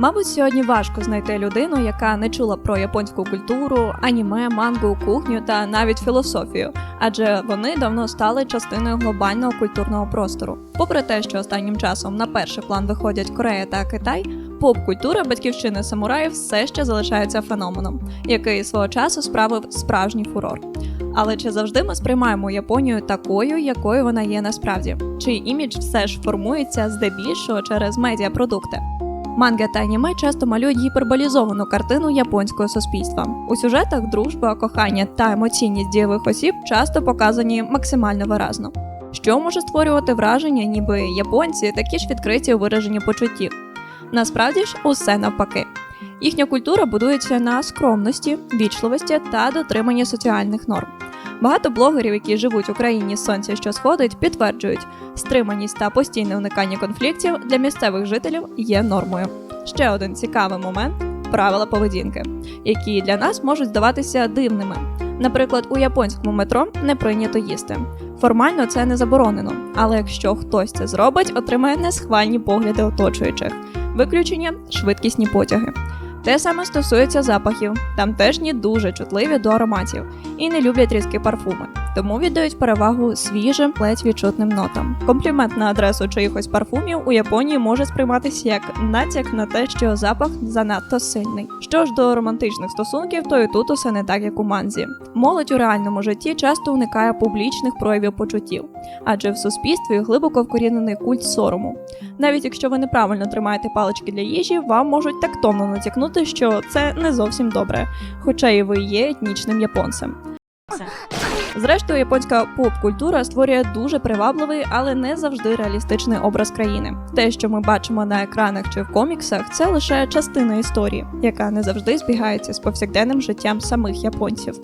Мабуть, сьогодні важко знайти людину, яка не чула про японську культуру, аніме, мангу, кухню та навіть філософію, адже вони давно стали частиною глобального культурного простору. Попри те, що останнім часом на перший план виходять Корея та Китай, поп-культура батьківщини самураїв все ще залишається феноменом, який свого часу справив справжній фурор. Але чи завжди ми сприймаємо Японію такою, якою вона є насправді? Чий імідж все ж формується здебільшого через медіапродукти? Манга та аніме часто малюють гіперболізовану картину японського суспільства. У сюжетах дружба, кохання та емоційність дієвих осіб часто показані максимально виразно, що може створювати враження, ніби японці такі ж відкриті у вираженні почуттів. Насправді ж усе навпаки. Їхня культура будується на скромності, вічливості та дотриманні соціальних норм. Багато блогерів, які живуть в Україні сонця, що сходить, підтверджують, стриманість та постійне уникання конфліктів для місцевих жителів є нормою. Ще один цікавий момент правила поведінки, які для нас можуть здаватися дивними. Наприклад, у японському метро не прийнято їсти. Формально це не заборонено, але якщо хтось це зробить, отримає несхвальні погляди оточуючих. Виключення швидкісні потяги. Те саме стосується запахів. Там теж не дуже чутливі до ароматів і не люблять різкі парфуми, тому віддають перевагу свіжим, ледь відчутним нотам. Комплімент на адресу чиїхось парфумів у Японії може сприйматися як натяк на те, що запах занадто сильний. Що ж до романтичних стосунків, то і тут усе не так, як у манзі. Молодь у реальному житті часто уникає публічних проявів почуттів, адже в суспільстві глибоко вкорінений культ сорому. Навіть якщо ви неправильно тримаєте палички для їжі, вам можуть тактовно натякнути, що це не зовсім добре, хоча і ви є етнічним японцем. Зрештою, японська поп-культура створює дуже привабливий, але не завжди реалістичний образ країни. Те, що ми бачимо на екранах чи в коміксах, це лише частина історії, яка не завжди збігається з повсякденним життям самих японців.